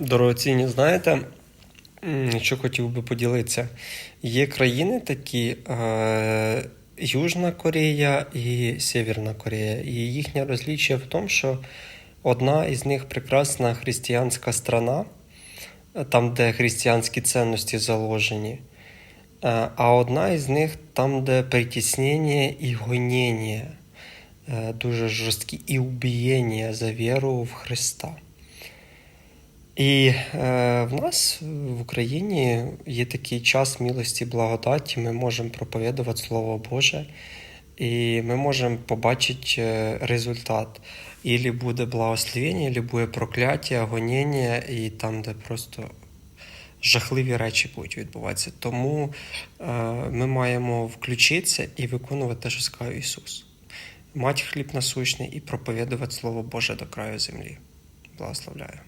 Дорогоцінні, знаєте, що хотів би поділитися. Є країни такі, е, Южна Корея і Северна Корея. І їхнє розліччя в тому, що одна із них прекрасна християнська страна, е, там, де християнські цінності заложені. Е, А одна із них там, де притіснення і гоніння, е, дуже жорсткі, і убієння за віру в Христа. І е, в нас в Україні є такий час милості благодаті. Ми можемо проповідувати Слово Боже, і ми можемо побачити е, результат. Ілі буде благословення, ілі буде прокляття, гоніння, і там, де просто жахливі речі будуть відбуватися. Тому е, ми маємо включитися і виконувати те, що сказав Ісус. Мати хліб насущний і проповідувати Слово Боже до краю землі. Благословляю.